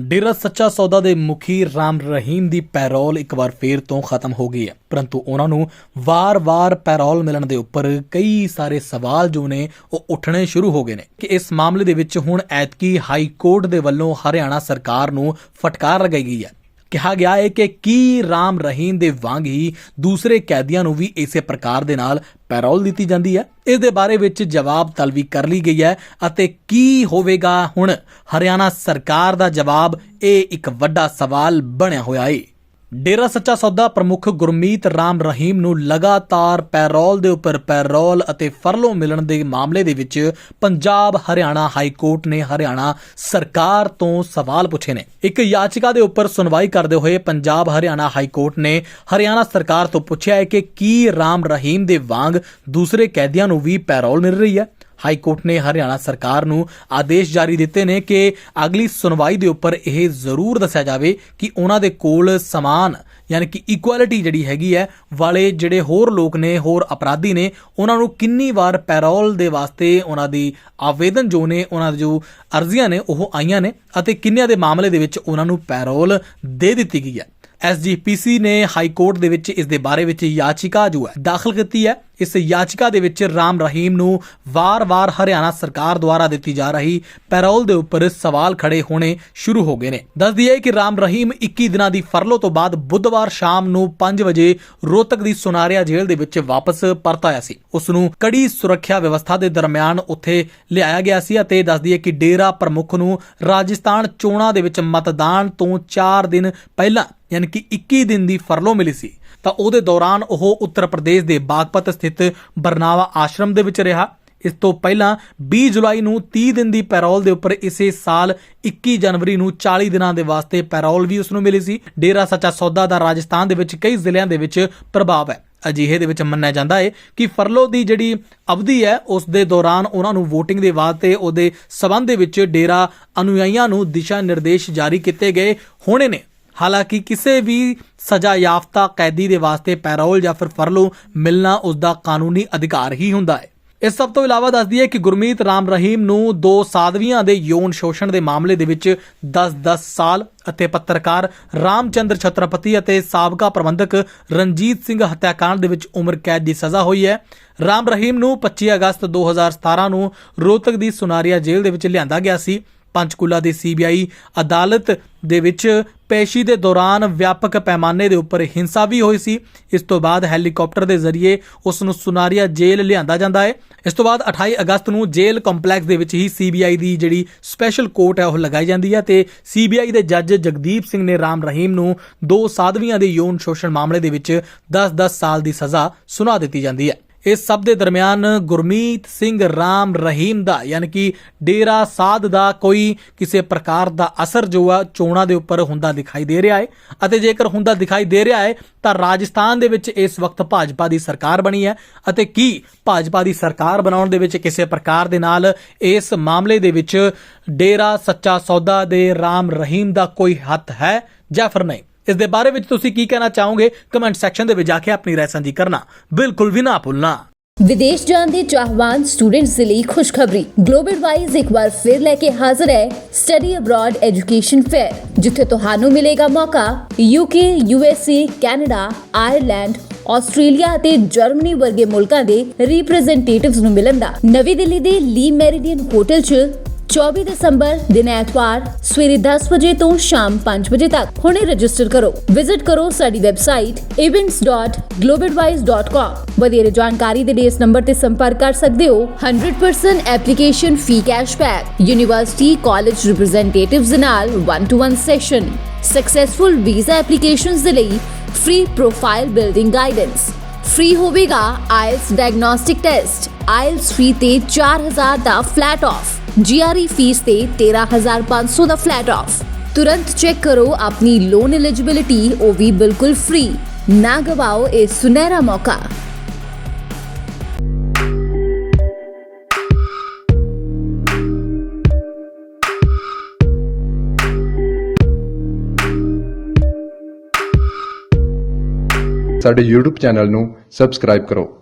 ਡੇਰਾ ਸੱਚਾ ਸੌਦਾ ਦੇ ਮੁਖੀ ਰਾਮ ਰਹੀਮ ਦੀ ਪੈਰੋਲ ਇੱਕ ਵਾਰ ਫੇਰ ਤੋਂ ਖਤਮ ਹੋ ਗਈ ਹੈ। ਪਰੰਤੂ ਉਹਨਾਂ ਨੂੰ ਵਾਰ-ਵਾਰ ਪੈਰੋਲ ਮਿਲਣ ਦੇ ਉੱਪਰ ਕਈ ਸਾਰੇ ਸਵਾਲ ਜੋ ਨੇ ਉਹ ਉੱਠਣੇ ਸ਼ੁਰੂ ਹੋ ਗਏ ਨੇ ਕਿ ਇਸ ਮਾਮਲੇ ਦੇ ਵਿੱਚ ਹੁਣ ਐਤਕੀ ਹਾਈ ਕੋਰਟ ਦੇ ਵੱਲੋਂ ਹਰਿਆਣਾ ਸਰਕਾਰ ਨੂੰ ਫਟਕਾਰ ਲਗਾਈ ਗਈ ਹੈ। ਕਿਹਾ ਗਿਆ ਹੈ ਕਿ ਕੀ ਰਾਮ ਰਹੀਮ ਦੇ ਵਾਂਗ ਹੀ ਦੂਸਰੇ ਕੈਦੀਆਂ ਨੂੰ ਵੀ ਇਸੇ ਪ੍ਰਕਾਰ ਦੇ ਨਾਲ ਪੈਰੋਲ ਦਿੱਤੀ ਜਾਂਦੀ ਹੈ? ਇਸ ਦੇ ਬਾਰੇ ਵਿੱਚ ਜਵਾਬ ਤਲਬੀ ਕਰ ਲਈ ਗਈ ਹੈ ਅਤੇ ਕੀ ਹੋਵੇਗਾ ਹੁਣ? ਹਰਿਆਣਾ ਸਰਕਾਰ ਦਾ ਜਵਾਬ, ਇਹ ਇੱਕ ਵੱਡਾ ਸਵਾਲ ਬਣਿਆ ਹੋਇਆ ਹੈ। ਡੇਰਾ ਸੱਚਾ ਸੌਦਾ ਪ੍ਰਮੁੱਖ ਗੁਰਮੀਤ ਰਾਮ ਰਹੀਮ ਨੂੰ ਲਗਾਤਾਰ ਪੈਰੋਲ ਦੇ ਉੱਪਰ ਪੈਰੋਲ ਅਤੇ ਫਰਲੋ ਮਿਲਣ ਦੇ ਮਾਮਲੇ ਦੇ ਵਿੱਚ ਪੰਜਾਬ ਹਰਿਆਣਾ ਹਾਈ ਕੋਰਟ ਨੇ ਹਰਿਆਣਾ ਸਰਕਾਰ ਤੋਂ ਸਵਾਲ ਪੁੱਛੇ ਨੇ। ਇੱਕ ਯਾਚਿਕਾ ਦੇ ਉੱਪਰ ਸੁਣਵਾਈ ਕਰਦੇ ਹੋਏ ਪੰਜਾਬ ਹਰਿਆਣਾ ਹਾਈ ਕੋਰਟ ਨੇ ਹਰਿਆਣਾ ਸਰਕਾਰ ਤੋਂ ਪੁੱਛਿਆ ਹੈ ਕਿ ਕੀ ਰਾਮ ਰਹੀਮ ਦੇ ਵਾਂਗ ਦੂਸਰੇ ਕੈਦੀਆਂ ਨੂੰ ਵੀ ਪੈਰੋਲ ਮਿਲ ਰਹੀ ਹੈ? ਹਾਈ ਕੋਰਟ ਨੇ ਹਰਿਆਣਾ ਸਰਕਾਰ ਨੂੰ ਆਦੇਸ਼ ਜਾਰੀ ਦਿੱਤੇ ਨੇ ਕਿ ਅਗਲੀ ਸੁਣਵਾਈ ਦੇ ਉੱਪਰ ਇਹ ਜ਼ਰੂਰ ਦੱਸਿਆ ਜਾਵੇ ਕਿ ਉਹਨਾਂ ਦੇ ਕੋਲ ਸਮਾਨ, ਯਾਨੀ ਕਿ ਇਕੁਐਲਿਟੀ ਜਿਹੜੀ ਹੈਗੀ ਹੈ, ਵਾਲੇ ਜਿਹੜੇ ਹੋਰ ਲੋਕ ਨੇ, ਹੋਰ ਅਪਰਾਧੀ ਨੇ, ਉਹਨਾਂ ਨੂੰ ਕਿੰਨੀ ਵਾਰ ਪੈਰੋਲ ਦੇ ਵਾਸਤੇ ਉਹਨਾਂ ਦੀ ਆਵੇਦਨ ਜੋ ਨੇ, ਉਹਨਾਂ ਦੀ ਜੋ ਅਰਜ਼ੀਆਂ ਨੇ, ਉਹ ਆਈਆਂ ਨੇ ਅਤੇ ਕਿੰਨਿਆਂ ਦੇ ਮਾਮਲੇ ਦੇ ਵਿੱਚ ਉਹਨਾਂ ਨੂੰ ਪੈਰੋਲ ਦੇ ਦਿੱਤੀ ਗਈ ਹੈ। ਐਸਜੀਪੀਸੀ ਨੇ ਹਾਈ ਕੋਰਟ ਦੇ ਵਿੱਚ ਇਸ ਦੇ ਬਾਰੇ ਵਿੱਚ ਯਾਚਿਕਾ ਜੋ ਹੈ ਦਾਖਲ ਕੀਤੀ ਹੈ। ਇਸ ਯਾਚਿਕਾ ਦੇ ਵਿੱਚ ਰਾਮ ਰਹੀਮ ਨੂੰ ਵਾਰ-ਵਾਰ ਹਰਿਆਣਾ ਸਰਕਾਰ ਦੁਆਰਾ ਦਿੱਤੀ ਜਾ ਰਹੀ ਪੈਰੋਲ ਦੇ ਉੱਪਰ ਸਵਾਲ ਖੜੇ ਹੋਣੇ ਸ਼ੁਰੂ ਹੋ ਗਏ ਨੇ। ਦੱਸ ਦਈਏ ਕਿ ਰਾਮ ਰਹੀਮ 21 ਦਿਨਾਂ ਦੀ ਫਰਲੋ ਤੋਂ ਬਾਅਦ ਬੁੱਧਵਾਰ ਸ਼ਾਮ ਨੂੰ 5 ਵਜੇ ਰੋਹਤਕ ਦੀ ਸੁਨਾਰਿਆ ਜੇਲ੍ਹ ਦੇ ਵਿੱਚ ਵਾਪਸ ਪਰਤ ਆਇਆ ਸੀ। ਉਸ ਨੂੰ ਕੜੀ ਸੁਰੱਖਿਆ ਵਿਵਸਥਾ ਦੇ ਦਰਮਿਆਨ ਉੱਥੇ ਲਿਆਇਆ ਗਿਆ ਸੀ ਅਤੇ ਦੱਸ ਦਈਏ ਕਿ ਡੇਰਾ ਪ੍ਰਮੁੱਖ ਨੂੰ ਰਾਜਸਥਾਨ ਚੋਣਾਂ ਦੇ ਵਿੱਚ ਮਤਦਾਨ ਤੋਂ 4 ਦਿਨ ਪਹਿਲਾਂ, ਯਾਨੀ ਕਿ 21 ਦਿਨ ਦੀ ਫਰਲੋ ਮਿਲੀ ਸੀ। ਤਾਂ ਉਹਦੇ ਦੌਰਾਨ ਉਹ ਉੱਤਰ ਪ੍ਰਦੇਸ਼ ਦੇ ਬਾਗਪਤ ਸਥਿਤ ਬਰਨਾਵਾ ਆਸ਼ਰਮ ਦੇ ਵਿੱਚ ਰਿਹਾ। ਇਸ ਤੋਂ ਪਹਿਲਾਂ 20 ਜੁਲਾਈ ਨੂੰ 30 ਦਿਨ ਦੀ ਪੈਰੋਲ ਦੇ ਉੱਪਰ ਇਸੇ ਸਾਲ 21 ਜਨਵਰੀ ਨੂੰ 40 ਦਿਨਾਂ ਦੇ ਵਾਸਤੇ ਪੈਰੋਲ ਵੀ ਉਸ ਨੂੰ ਮਿਲੀ ਸੀ। ਡੇਰਾ ਸੱਚਾ ਸੌਦਾ ਦਾ ਰਾਜਸਥਾਨ ਦੇ ਵਿੱਚ ਕਈ ਜ਼ਿਲ੍ਹਿਆਂ ਦੇ ਵਿੱਚ ਪ੍ਰਭਾਵ ਹੈ। ਅਜਿਹੇ ਦੇ ਵਿੱਚ ਮੰਨਿਆ ਜਾਂਦਾ ਹੈ ਕਿ ਫਰਲੋ ਦੀ ਜਿਹੜੀ ਅਵਧੀ ਹੈ, ਉਸ ਦੇ ਦੌਰਾਨ ਉਹਨਾਂ ਨੂੰ VOTING ਦੇ ਵਾਸਤੇ ਉਹਦੇ ਸਬੰਧ ਦੇ ਵਿੱਚ ਡੇਰਾ ਅਨੁਯਾਈਆਂ ਨੂੰ ਦਿਸ਼ਾ ਨਿਰਦੇਸ਼ ਜਾਰੀ ਕੀਤੇ ਗਏ ਹੋਣੇ ਨੇ। ਹਾਲਾਂਕਿ ਕਿਸੇ ਵੀ ਸਜ਼ਾ ਯਾਫਤਾ ਕੈਦੀ ਦੇ ਵਾਸਤੇ ਪੈਰੋਲ ਜਾਂ ਫਿਰ ਫਰਲੋ ਮਿਲਣਾ ਉਸ ਦਾ ਕਾਨੂੰਨੀ ਅਧਿਕਾਰ ਹੀ ਹੁੰਦਾ ਹੈ। ਇਸ ਸਭ ਤੋਂ ਇਲਾਵਾ ਦੱਸਦੀ ਹੈ ਕਿ ਗੁਰਮੀਤ ਰਾਮ ਰਹੀਮ ਨੂੰ ਦੋ ਸਾਧਵੀਆਂ ਦੇ ਯੋਨ ਸ਼ੋਸ਼ਣ ਦੇ ਮਾਮਲੇ ਦੇ ਵਿੱਚ 10-10 ਸਾਲ ਅਤੇ ਪੱਤਰਕਾਰ ਰਾਮਚੰਦਰ ਛਤਰਪਤੀ ਅਤੇ ਸਾਬਕਾ ਪ੍ਰਬੰਧਕ ਰਣਜੀਤ ਸਿੰਘ ਹੱਤਿਆਕਾਂਡ ਦੇ ਵਿੱਚ ਉਮਰ ਕੈਦ ਦੀ ਸਜ਼ਾ ਹੋਈ ਹੈ। ਰਾਮ ਰਹੀਮ ਨੂੰ 25 ਅਗਸਤ 2017 ਨੂੰ ਰੋਹਤਕ ਦੀ ਸੁਨਾਰੀਆ ਜੇਲ੍ਹ ਦੇ ਵਿੱਚ ਲਿਆਂਦਾ ਗਿਆ ਸੀ। ਪੰਚਕੂਲਾ ਦੀ ਸੀਬੀਆਈ ਅਦਾਲਤ ਦੇ ਵਿੱਚ ਪੇਸ਼ੀ ਦੇ ਦੌਰਾਨ ਵਿਆਪਕ ਪੈਮਾਨੇ ਦੇ ਉੱਪਰ ਹਿੰਸਾ ਵੀ ਹੋਈ ਸੀ। ਇਸ ਤੋਂ ਬਾਅਦ ਹੈਲੀਕਾਪਟਰ ਦੇ ਜ਼ਰੀਏ ਉਸ ਨੂੰ ਸੁਨਾਰੀਆ ਜੇਲ੍ਹ ਲਿਆਂਦਾ ਜਾਂਦਾ ਹੈ। ਇਸ ਤੋਂ ਬਾਅਦ 28 ਅਗਸਤ ਨੂੰ ਜੇਲ੍ਹ ਕੰਪਲੈਕਸ ਦੇ ਵਿੱਚ ਹੀ ਸੀਬੀਆਈ ਦੀ ਜਿਹੜੀ ਸਪੈਸ਼ਲ ਕੋਰਟ ਹੈ ਉਹ ਲਗਾਈ ਜਾਂਦੀ ਹੈ ਤੇ ਸੀਬੀਆਈ ਦੇ ਜੱਜ ਜਗਦੀਪ ਸਿੰਘ ਨੇ ਰਾਮ ਰਹੀਮ ਨੂੰ ਦੋ ਸਾਧਵੀਆਂ ਦੇ ਯੋਨ ਸ਼ੋਸ਼ਣ ਮਾਮਲੇ ਦੇ ਵਿੱਚ 10-10 ਸਾਲ ਦੀ ਸਜ਼ਾ ਸੁਣਾ ਦਿੱਤੀ ਜਾਂਦੀ ਹੈ। ਇਸ ਸਭ ਦੇ ਦਰਮਿਆਨ ਗੁਰਮੀਤ ਸਿੰਘ ਰਾਮ ਰਹੀਮ ਦਾ, ਯਾਨੀ ਕਿ ਡੇਰਾ ਸਾਧ ਦਾ ਕੋਈ ਕਿਸੇ ਪ੍ਰਕਾਰ ਦਾ ਅਸਰ ਜੋ ਆ ਚੋਣਾਂ ਦੇ ਉੱਪਰ ਹੁੰਦਾ ਦਿਖਾਈ ਦੇ ਰਿਹਾ ਹੈ। ਅਤੇ ਜੇਕਰ ਹੁੰਦਾ ਦਿਖਾਈ ਦੇ ਰਿਹਾ ਹੈ, ਤਾਂ ਰਾਜਸਥਾਨ ਦੇ ਵਿੱਚ ਇਸ ਵਕਤ ਭਾਜਪਾ ਦੀ ਸਰਕਾਰ ਬਣੀ ਹੈ। ਅਤੇ ਕੀ ਭਾਜਪਾ ਦੀ ਸਰਕਾਰ ਬਣਾਉਣ ਦੇ ਵਿੱਚ ਕਿਸੇ ਪ੍ਰਕਾਰ ਦੇ ਨਾਲ ਇਸ ਮਾਮਲੇ ਦੇ ਵਿੱਚ ਡੇਰਾ ਸੱਚਾ ਸੌਦਾ ਦੇ ਰਾਮ ਰਹੀਮ ਦਾ ਕੋਈ ਹੱਥ ਹੈ ਜਾਂ ਫਿਰ ਨਹੀਂ? ਇਸ ਦੇ ਬਾਰੇ ਵਿੱਚ ਤੁਸੀਂ ਕੀ ਕਹਿਣਾ ਚਾਹੋਗੇ? ਕਮੈਂਟ ਸੈਕਸ਼ਨ ਦੇ ਵਿੱਚ ਜਾ ਕੇ ਆਪਣੀ ਰਾਏ ਸਾਂਝੀ ਕਰਨਾ। ਬਿਲਕੁਲ ਵੀ ਨਾ ਭੁੱਲਣਾ। ਵਿਦੇਸ਼ ਜਾਣ ਦੇ ਚਾਹਵਾਨ ਸਟੂਡੈਂਟਸ ਦੇ ਲਈ ਖੁਸ਼ਖਬਰੀ। ਗਲੋਬਲ ਵਾਈਜ਼ ਇੱਕ ਵਾਰ ਫਿਰ ਲੈ ਕੇ ਹਾਜ਼ਰ ਹੈ ਸਟੱਡੀ ਅਬਰਾਡ ਐਜੂਕੇਸ਼ਨ ਫੇਅਰ ਜਿੱਥੇ ਤੁਹਾਨੂੰ ਮਿਲੇਗਾ ਮੌਕਾ UK, USA, Canada, Ireland Australia ਅਤੇ ਜਰਮਨੀ ਵਰਗੇ ਮੁਲਕਾਂ ਦੇ ਰਿਪਰੈਜ਼ੈਂਟੇਟਿਵਸ ਨੂੰ ਮਿਲਣ ਦਾ। ਨਵੀਂ ਦਿੱਲੀ ਦੇ ਲੀ ਮੈਰੀਡੀਅਨ ਹੋਟਲ 'ਚ 24 ਦਸੰਬਰ ਦਿਨ ਐਤਵਾਰ ਸਵੇਰੇ 10 ਵਜੇ ਤੋਂ ਸ਼ਾਮ 5 ਵਜੇ ਤੱਕ ਹੁਣੇ ਰਜਿਸਟਰ ਕਰੋ ਵਿਜ਼ਿਟ ਕਰੋ ਸਾਡੀ ਵੈਬਸਾਈਟ events.globalwise.com ਵਧੇਰੇ ਜਾਣਕਾਰੀ ਦੇ ਲਈ ਇਸ ਨੰਬਰ ਤੇ ਸੰਪਰਕ ਕਰ ਸਕਦੇ ਹੋ 100% application fee cashback university college representatives ਦੇ ਨਾਲ 1 to 1 session successful visa applications ਦੇ ਲਈ free profile building guidance free ਹੋਵੇਗਾ IELTS diagnostic test IELTS free ਤੇ 4000 ਦਾ ਫਲੈਟ ਆਫ ਜੀਆਰਈ ਫੀਸ ਤੇ 13500 ਦਾ ਫਲੈਟ ਆਫ ਤੁਰੰਤ ਚੈੱਕ ਕਰੋ ਆਪਣੀ ਲੋਨ ਐਲੀਜੀਬਿਲਿਟੀ ਉਹ ਵੀ ਬਿਲਕੁਲ ਫ੍ਰੀ ਨਾ ਗਵਾਓ ਇਹ ਸੁਨਹਿਰਾ ਮੌਕਾ। ਸਾਡੇ YouTube ਚੈਨਲ ਨੂੰ ਸਬਸਕ੍ਰਾਈਬ ਕਰੋ।